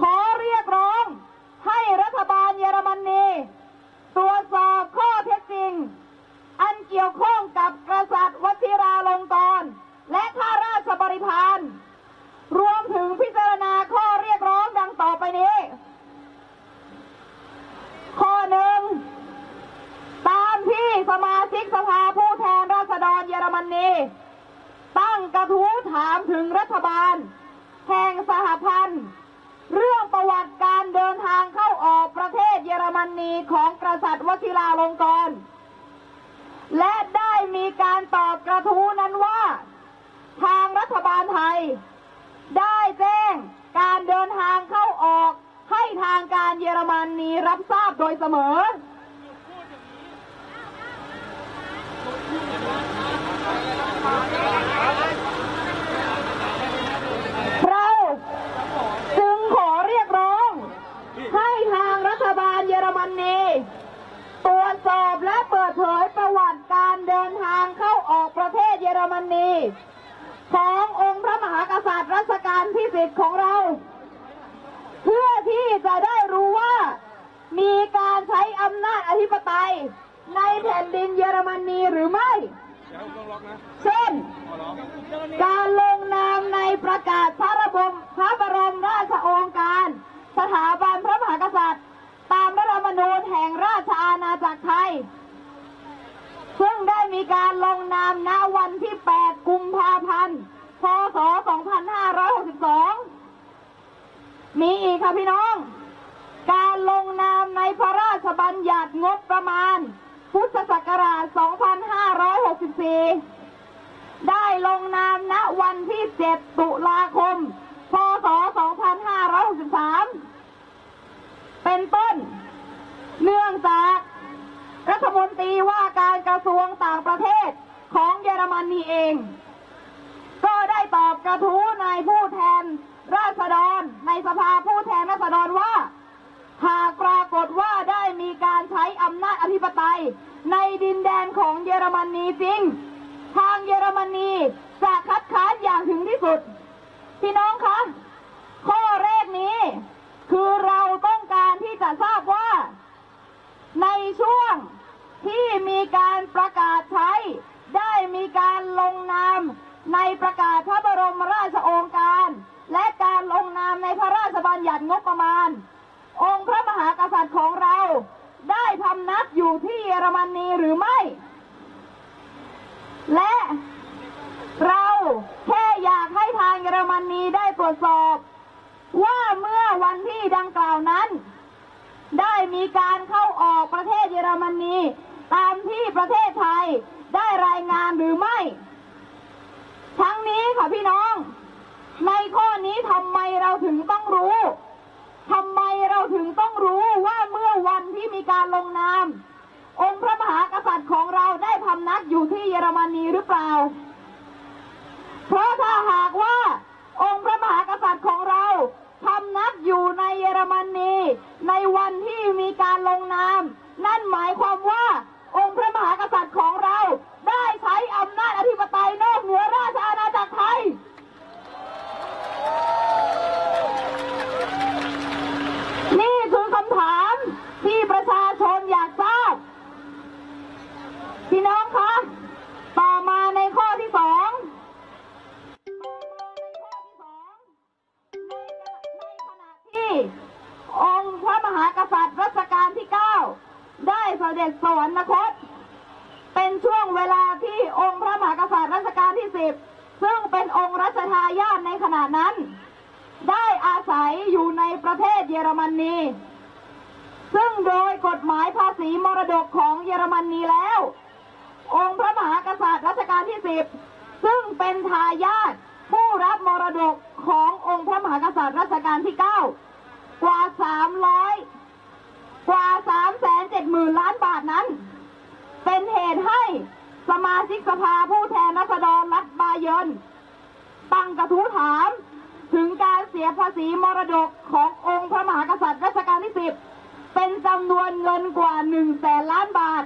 ขอเรียกร้อง ให้รัฐบาลเยอรมนีตรวจสอบข้อเท็จจริง อันเกี่ยวข้องกับกษัตริย์วชิราลงกรณ์และข้าราชบริพารรวมถึงพิจารณาข้อเรียกร้องดังต่อไปนี้ ข้อหนึ่งตามที่สมาชิกสภาผู้แทนราษฎรเยอรมนีตั้งกระทู้ถามถึงรัฐบาล แห่งสหพันธ์ เรื่องประวัติการเดินทางเข้าออกประเทศเยอรมนีของกษัตริย์วชิราลงกรณ์และได้มีการตอบกระทู้นั้นว่า ทางรัฐบาลไทย ได้แจ้งการเดินทางเข้าออกให้ทางการเยอรมนีรับทราบโดยเสมอ เราจึงขอเรียกร้อง ให้ทางรัฐบาลเยอรมนีตรวจสอบและ เผยประวัติการเดินทางเข้าออกประเทศเยอรมนี ขององค์พระมหากษัตริย์รัชกาลที่สิบของเรา เพื่อที่จะได้รู้ว่ามีการใช้อำนาจอธิปไตยในแผ่นดินเยอรมนีหรือไม่ เช่น การลงนามในประกาศพระบรมพระบรมราชโองการ สถาบันพระมหากษัตริย์ ตามรัฐธรรมนูญแห่งราชอาณาจักรไทย ซึ่งได้มีการลงนามณวันที่ 8 กุมภาพันธ์ พศ 2562 มีอีกค่ะพี่น้อง การลงนามในพระราชบัญญัติงบประมาณ พุทธศักราช 2564 ได้ลงนามณวันที่ 7 ตุลาคม พศ 2563 เป็นต้น เนื่องจาก รัฐมนตรีว่าการกระทรวงต่างประเทศของเยอรมนีเอง ก็ได้ตอบกระทู้ในผู้แทนราษฎรในสภาผู้แทนราษฎรว่า หากปรากฏว่าได้มีการใช้อำนาจอธิปไตยในดินแดนของเยอรมนีจริง ทางเยอรมนีจะคัดค้านอย่างถึงที่สุด พี่น้องคะ ข้อแรกนี้ คือเราต้องการที่จะทราบว่า ในช่วงที่มีการประกาศใช้ ได้มีการลงนามในประกาศพระบรมราชโองการ และการลงนามในพระราชบัญญัติงบประมาณ องค์พระมหากษัตริย์ของเรา ได้พำนักอยู่ที่เยอรมนีหรือไม่ และเราแค่อยากให้ทางเยอรมนีได้ตรวจสอบ ว่าเมื่อวันที่ดังกล่าวนั้น ได้มีการเข้าออกประเทศเยอรมนีตามที่ประเทศไทยได้รายงานหรือไม่ ทั้งนี้ค่ะพี่น้อง ในข้อนี้ทำไมเราถึงต้องรู้ทำไมเราถึงต้องรู้ว่าเมื่อวันที่มีการลงนาม องค์พระมหากษัตริย์ของเราได้พำนักอยู่ที่เยอรมนีหรือเปล่า เพราะถ้าหากว่าองค์พระมหากษัตริย์ของเรา พำนักอยู่ในเยอรมนีในวันที่มีการลงนาม นั่นหมายความว่าองค์พระมหากษัตริย์ของเราได้ใช้อำนาจอธิปไตยนอกเหนือราชอาณาจักรไทย บ ซึ่งเป็นทายาทผู้รับมรดกขององค์พระมหากษัตริย์รัชกาลที่เก้ากว่าสามร้อยกว่าสามแสนเจ็ดหมื่นล้านบาทนั้น เป็นเหตุให้สมาชิกสภาผู้แทนราษฎรรัฐบาเยินตั้งกระทู้ถามถึงการเสียภาษีมรดกขององค์พระมหากษัตริย์รัชกาลที่สิบเป็นจำนวนเงินกว่าหนึ่งแสนล้านบาท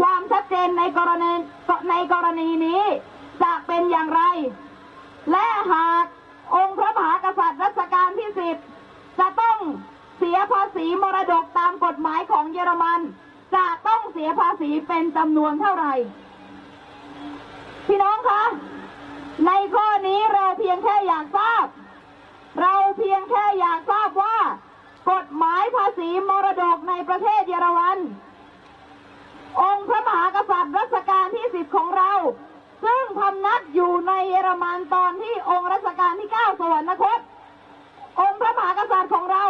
ความชัดเจนในกรณีในกรณีนี้จะเป็นอย่างไร และหากองค์พระมหากษัตริย์รัชกาลที่สิบจะต้องเสียภาษีมรดกตามกฎหมายของเยอรมัน จะต้องเสียภาษีเป็นจำนวนเท่าไหร่ พี่น้องคะ ในข้อนี้เราเพียงแค่อยากทราบ เราเพียงแค่อยากทราบว่า กฎหมายภาษีมรดกในประเทศเยอรมัน องค์พระมหากษัตริย์รัชกาลที่สิบของเรา ซึ่งพำนักอยู่ในเยอรมันตอนที่องค์รัชกาลที่เก้าสวรรคต องค์พระมหากษัตริย์ของเรา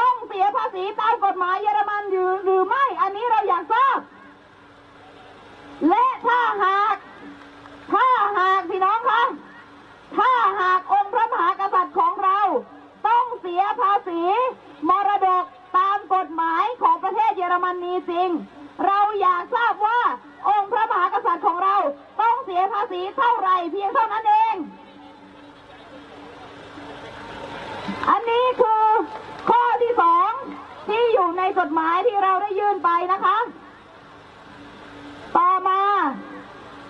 ต้องเสียภาษีตามกฎหมายเยอรมันอยู่หรือไม่อันนี้เราอยากทราบ และถ้าหาก ถ้าหากพี่น้องคะถ้าหากองค์พระมหากษัตริย์ของเรา ต้องเสียภาษีมรดกตามกฎหมายของประเทศเยอรมนีจริง เราอยากทราบว่าองค์พระมหากษัตริย์ของเราต้องเสียภาษีเท่าไหร่เพียงเท่านั้นเอง อันนี้คือข้อที่สองที่อยู่ในกฎหมายที่เราได้ยื่นไปนะคะ ต่อมา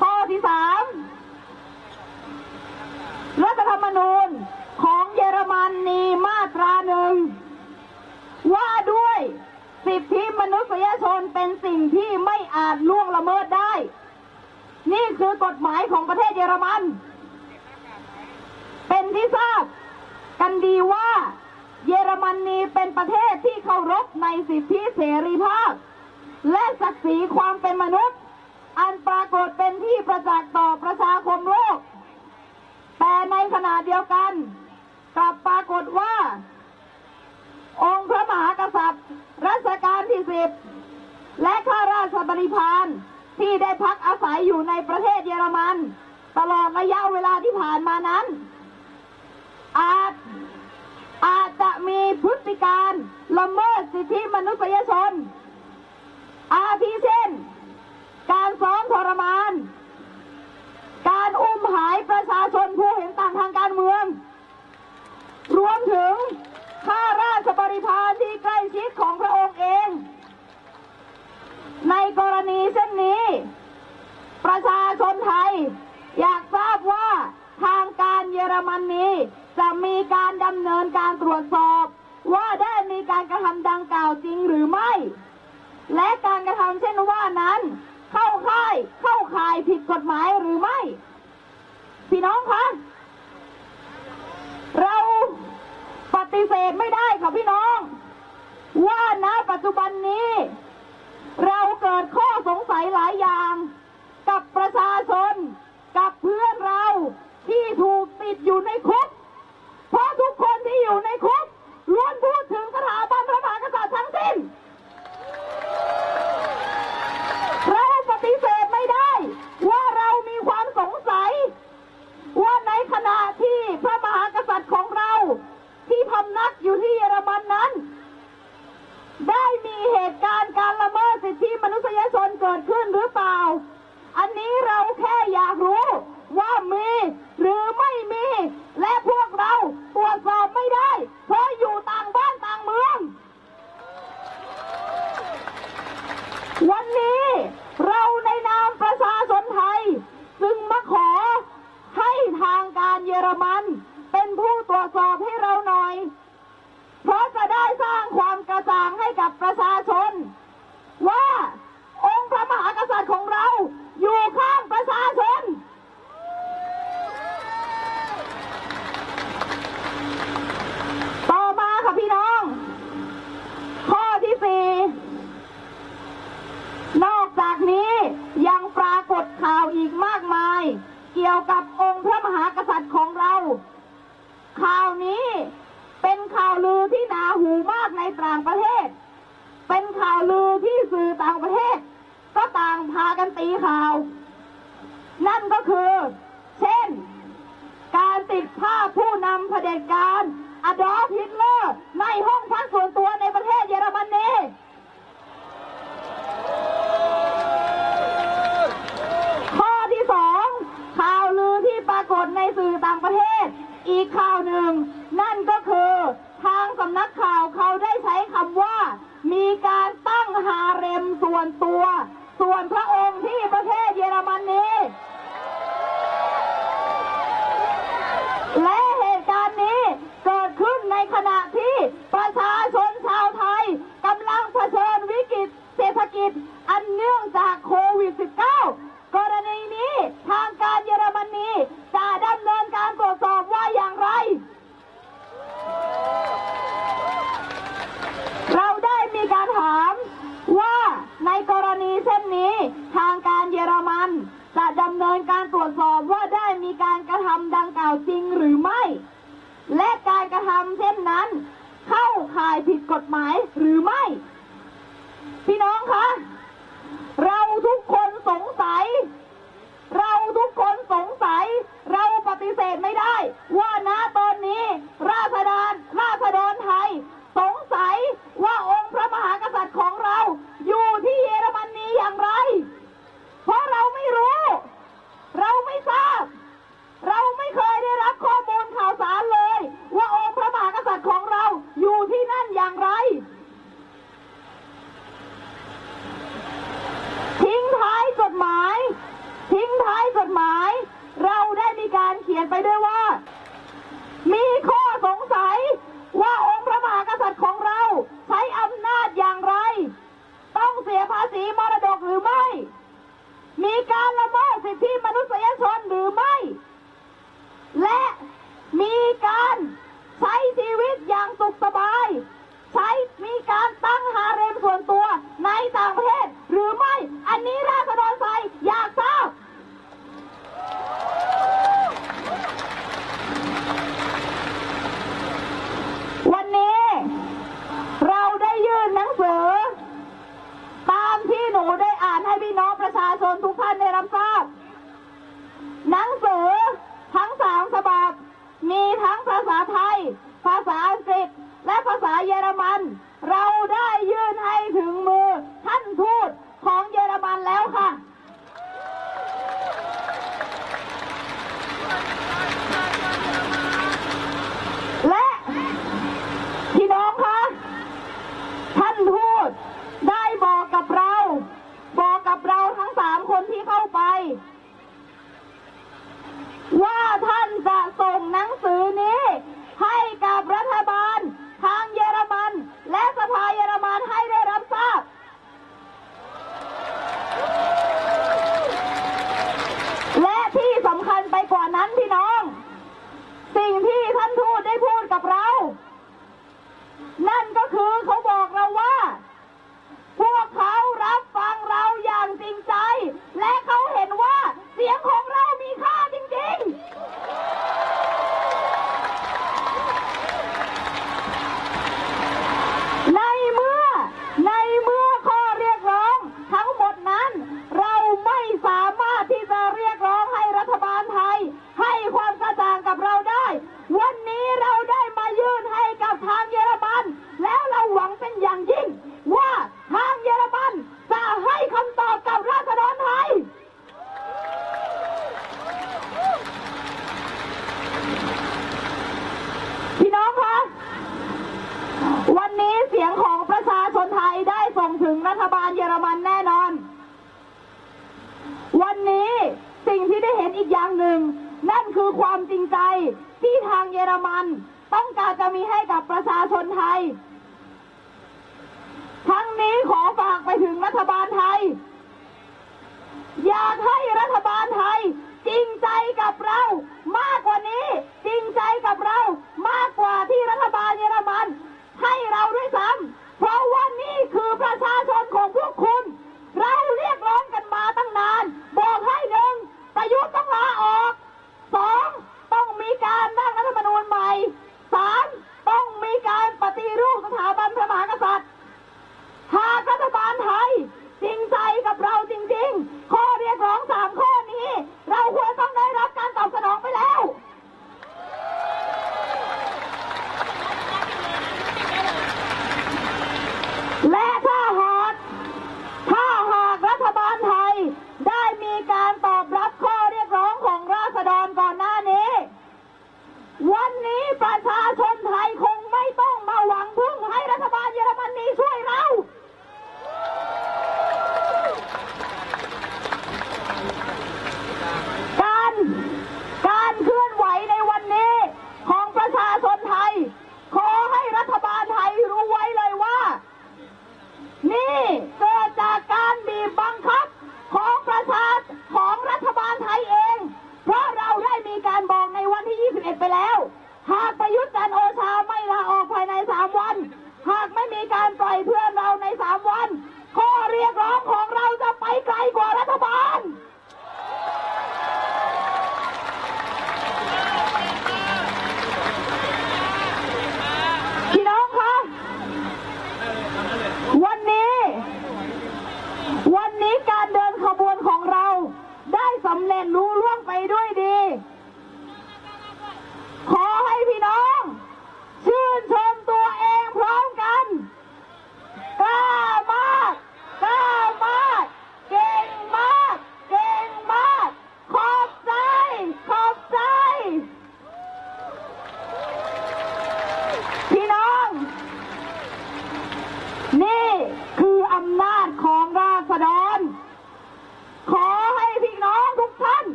ข้อที่สามรัฐธรรมนูญของเยอรมนนีมาตราหนึ่ง ว่าด้วยสิทธิม นุษยชนเป็นสิ่งที่ไม่อาจล่วงละเมิดได้ นี่คือกฎหมายของประเทศเยอรมัน เป็นที่ทราบกันดีว่า เยอรมนีเป็นประเทศที่เคารพในสิทธิเสรีภาพ และศักดิ์ศรีความเป็นมนุษย์ อันปรากฏเป็นที่ประจักษ์ต่อประชาคมโลก แต่ในขณะเดียวกันกลับปรากฏว่า องค์พระมหากษัตริย์ รัชกาลที่สิบและข้าราชบริพารที่ได้พักอาศัยอยู่ในประเทศเยอรมัน ตลอดระยะเวลาที่ผ่านมานั้น อาจอาจจะมีพฤติการละเมิดสิทธิมนุษยชน อาทิเช่น การซ้อมทรมาน การอุ้มหายประชาชนผู้เห็นต่างทางการเมือง รวมถึง ข้าราชบริพารที่ใกล้ชิดของพระองค์เอง ในกรณีเช่นนี้ ประชาชนไทย อยากทราบว่าทางการเยอรมนีจะมีการดำเนินการตรวจสอบ ว่าได้มีการกระทำดังกล่าวจริงหรือไม่ และการกระทำเช่นว่านั้น เข้าค่ายเข้าข่ายผิดกฎหมายหรือไม่ พี่น้องคะ เราป ฏิเสธไม่ได้ค่ะพี่น้อง ว่าณปัจจุบันนี้ เราเกิดข้อสงสัยหลายอย่าง กับประชาชน กับเพื่อนเราที่ถูกติดอยู่ในคุก เพราะทุกคนที่อยู่ในคุกล้วนพูดถึงสถาบันพระมหากษัตริย์ทั้งสิ้น เราปฏิเสธไม่ได้ ว่าเรามีความสงสัย ว่าในขณะที่พระมหากษัตริย์ของเรา ที่พำนักอยู่ที่เยอรมันนั้น ได้มีเหตุการณ์การละเมิดสิทธิมนุษยชนเกิดขึ้นหรือเปล่า อันนี้เราแค่อยากรู้ว่ามีหรือไม่มี และพวกเราตรวจสอบไม่ได้ เพราะอยู่ต่างบ้านต่างเมือง วันนี้เราในนามประชาชนไทย จึงมาขอให้ทางการเยอรมัน เป็นผู้ตรวจสอบให้เราหน่อย เพราะจะได้สร้างความกระจ่างให้กับประชาชน ว่าองค์พระมหากษัตริย์ของเรา อยู่ข้างประชาชน ต่อมาค่ะพี่น้อง ข้อที่สี่ นอกจากนี้ยังปรากฏข่าวอีกมากมาย เกี่ยวกับองค์พระมหากษัตริย์ของเรา ข่าวนี้เป็นข่าวลือที่หนาหูมากในต่างประเทศ เป็นข่าวลือที่สื่อต่างประเทศ ก็ต่างพากันตีข่าว นั่นก็คือ เช่น การติดภาพผู้นำเผ ด็จการอดอล์ฟฮิตเลอร์ในห้องพักส่วนตัวในประเทศเยอรมนีข้อที่สองข่าวลือที่ปรากฏในสื่อต่างประเทศ อีกข่าวหนึ่ง นั่นก็คือทางสำนักข่าวเขาได้ใช้คำว่า มีการตั้งฮาเร็มส่วนตัว ส่วนพระองค์ที่ประเทศเยอรมนี และเหตุการณ์นี้เกิดขึ้นในขณะที่ประชาชนชาวไทยกำลังเผชิญวิกฤต จอันเนื่องจากโควิด -19 กรณีนี้ทางการเยอรมนีจะดำเนินการตรวจสอบว่าอย่างไร เราได้มีการถามว่าในกรณีเช่นนี้ ทางการเยอรมันจะดำเนินการตรวจสอบว่าได้มีการกระทำดังกล่าวจริงหรือไม่ และการกระทำเช่นนั้น เข้าข่ายผิดกฎหมายหรือไม่ พี่น้องคะ เราทุกคนสงสัย เราทุกคนสงสัย เราปฏิเสธไม่ได้ ว่าณตอนนี้ ราษฎรราษฎรไทย สงสัยว่าองค์พระมหากษัตริย์ของเรา อยู่ที่เยอรมนีอย่างไร เพราะเราไม่รู้ เราไม่ทราบ เราไม่เคยได้รับข้อมูลข่าวสารเลย ว่าองค์พระมหากษัตริย์ของเราอยู่ที่นั่นอย่างไร ทิ้งท้ายจดหมาย ทิ้งท้ายจดหมาย เราได้มีการเขียนไปด้วยว่า มีข้อสงสัยว่าองค์พระมหากษัตริย์ของเรา ใช้อำนาจอย่างไร ต้องเสียภาษีมรดกหรือไม่ มีการละเมิด สิทธิมนุษยชนหรือไม่ และมีการใช้ชีวิตอย่างสุขสบาย ใช้มีการตั้งฮาเร็มส่วนตัวในต่างประเทศหรือไม่ อันนี้ราษฎรไทยอยากทราบวันนี้เราได้ยื่นหนังสือ ตามที่หนูได้อ่านให้พี่น้องประชาชนทุกท่านได้รับทราบ หนังสือทั้งสามฉบับ มีทั้งภาษาไทย ทางเยอรมัน แล้วเราหวังเป็นอย่างยิ่ง ว่าทางเยอรมันจะให้คำตอบกับราษฎรไทยพี่น้องคะวันนี้เสียงของประชาชนไทยได้ส่งถึงรัฐบาลเยอรมันแน่นอน วันนี้สิ่งที่ได้เห็นอีกอย่างหนึ่ง นั่นคือความจริงใจที่ทางเยอรมัน ต้องการจะมีให้กับประชาชนไทย ทั้งนี้ขอฝากไปถึงรัฐบาลไทย อยากให้